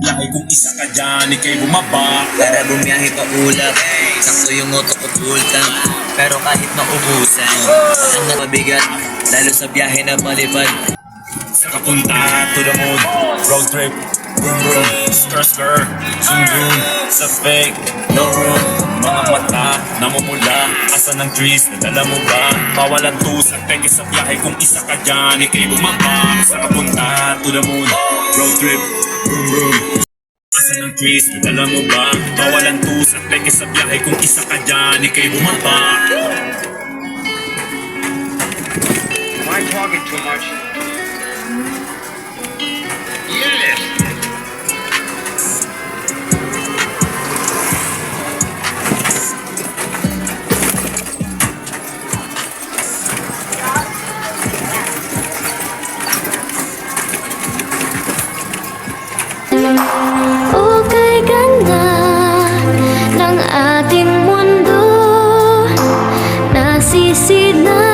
biyahe kung isa ka dyan Ika'y bumaba. Para bumiyahe pa ulap Sakto yung utok ko full tank Pero kahit maubusan Ang napabigat Lalo sa biyahe na palipad Sa kapunta to the moon. Road trip. Boom boom. Skr skr Zoom zoom. Sa fake No room. Mga mata Namumula. Asa ng trees? Nadala mo ba? Mawalan tusak Peke sa biyahe kung isa ka dyan Ika'y bumaba. Sa kapunta to the moon. Road trip Asa ng trees Nadala mo ba Mawalan tusak Peke sa biyahe kung isa ka dyan Ika'y bumaba Am I talking too much? Isi na